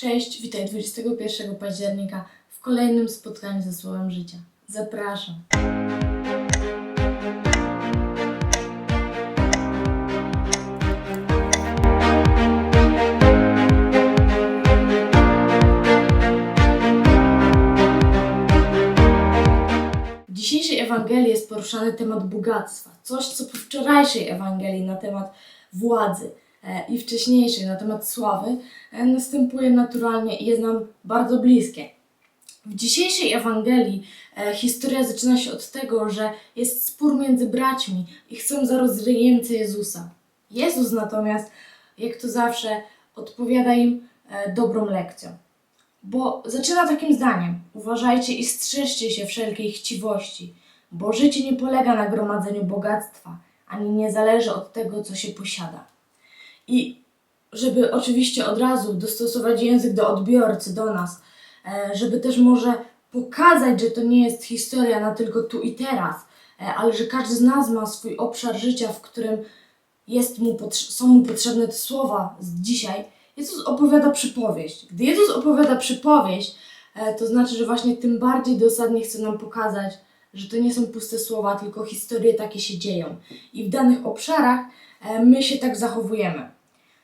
Cześć, witaj 21 października w kolejnym spotkaniu ze Słowem Życia. Zapraszam. W dzisiejszej Ewangelii jest poruszany temat bogactwa. Coś, co po wczorajszej Ewangelii na temat władzy i wcześniejszej na temat sławy e, następuje naturalnie i jest nam bardzo bliskie. W dzisiejszej Ewangelii e, historia zaczyna się od tego, że jest spór między braćmi i chcą zaraz ręce Jezusa. Jezus natomiast, jak to zawsze, odpowiada im e, dobrą lekcją. Bo zaczyna takim zdaniem: Uważajcie i strzeżcie się wszelkiej chciwości, bo życie nie polega na gromadzeniu bogactwa, ani nie zależy od tego, co się posiada. I żeby oczywiście od razu dostosować język do odbiorcy, do nas, e, żeby też może pokazać, że to nie jest historia na tylko tu i teraz, e, ale że każdy z nas ma swój obszar życia, w którym jest mu są mu potrzebne te słowa z dzisiaj. Jezus opowiada przypowieść. Gdy Jezus opowiada przypowieść, e, to znaczy, że właśnie tym bardziej dosadnie chce nam pokazać, że to nie są puste słowa, tylko historie takie się dzieją. I w danych obszarach my się tak zachowujemy.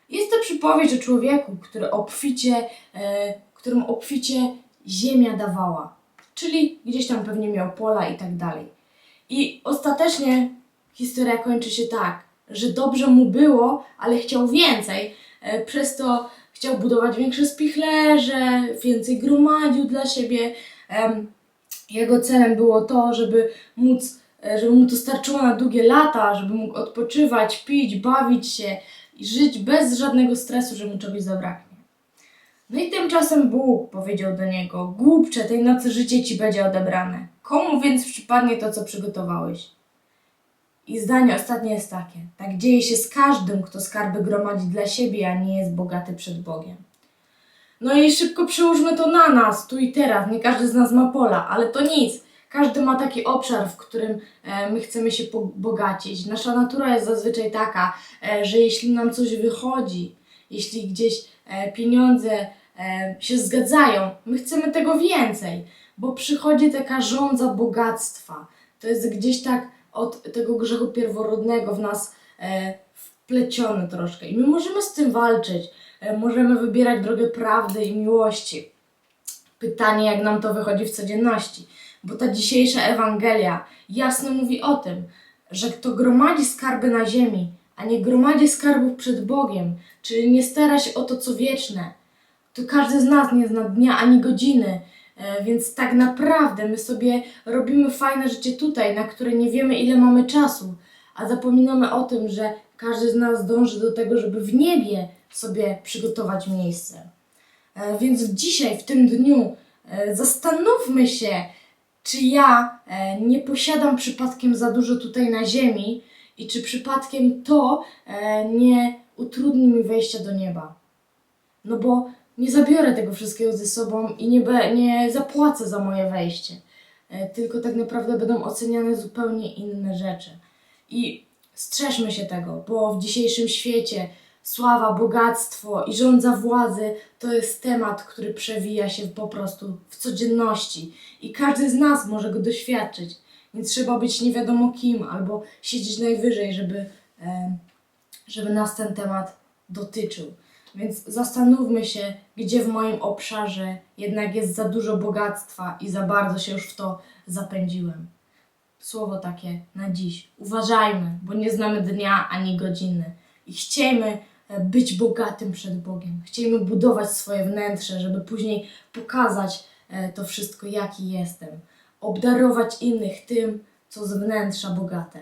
Jest to przypowieść o człowieku, który obficie, e, którym obficie ziemia dawała. Czyli gdzieś tam pewnie miał pola i tak dalej. I ostatecznie historia kończy się tak, że dobrze mu było, ale chciał więcej. E, Przez to chciał budować większe spichlerze, więcej gromadził dla siebie. Jego celem było to, żeby móc, e, żeby mu to starczyło na długie lata, żeby mógł odpoczywać, pić, bawić się i żyć bez żadnego stresu, że mu czegoś zabraknie. No i tymczasem Bóg powiedział do niego: Głupcze, tej nocy życie ci będzie odebrane. Komu więc przypadnie to, co przygotowałeś? I zdanie ostatnie jest takie: Tak dzieje się z każdym, kto skarby gromadzi dla siebie, a nie jest bogaty przed Bogiem. No i szybko przełóżmy to na nas, tu i teraz. Nie każdy z nas ma pola, ale to nic. Każdy ma taki obszar, w którym e, my chcemy się bogacić. Nasza natura jest zazwyczaj taka, e, że jeśli nam coś wychodzi, jeśli gdzieś e, pieniądze się zgadzają, my chcemy tego więcej, bo przychodzi taka żądza bogactwa. To jest gdzieś tak od tego grzechu pierworodnego w nas wplecione troszkę. I my możemy z tym walczyć. Możemy wybierać drogę prawdy i miłości. Pytanie, jak nam to wychodzi w codzienności. Bo ta dzisiejsza Ewangelia jasno mówi o tym, że kto gromadzi skarby na ziemi, a nie gromadzi skarbów przed Bogiem, czyli nie stara się o to, co wieczne, to każdy z nas nie zna dnia ani godziny. E, Więc tak naprawdę my sobie robimy fajne życie tutaj, na które nie wiemy, ile mamy czasu, a zapominamy o tym, że każdy z nas dąży do tego, żeby w niebie sobie przygotować miejsce. E, Więc dzisiaj, w tym dniu, e, zastanówmy się, czy ja e, nie posiadam przypadkiem za dużo tutaj na ziemi i czy przypadkiem to e, nie utrudni mi wejścia do nieba. No bo nie zabiorę tego wszystkiego ze sobą i nie, be, nie zapłacę za moje wejście. E, Tylko tak naprawdę będą oceniane zupełnie inne rzeczy. I strzeżmy się tego, bo w dzisiejszym świecie sława, bogactwo i rządza władzy to jest temat, który przewija się po prostu w codzienności i każdy z nas może go doświadczyć. Nie trzeba być nie wiadomo kim albo siedzieć najwyżej, żeby, e, żeby nas ten temat dotyczył. Więc zastanówmy się, gdzie w moim obszarze jednak jest za dużo bogactwa i za bardzo się już w to zapędziłem. Słowo takie na dziś. Uważajmy, bo nie znamy dnia ani godziny. I chciejmy być bogatym przed Bogiem. Chciejmy budować swoje wnętrze, żeby później pokazać e, to wszystko, jaki jestem. Obdarować innych tym, co z wnętrza bogate.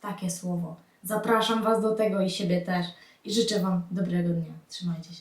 Takie słowo. Zapraszam Was do tego i siebie też. I życzę Wam dobrego dnia. Trzymajcie się.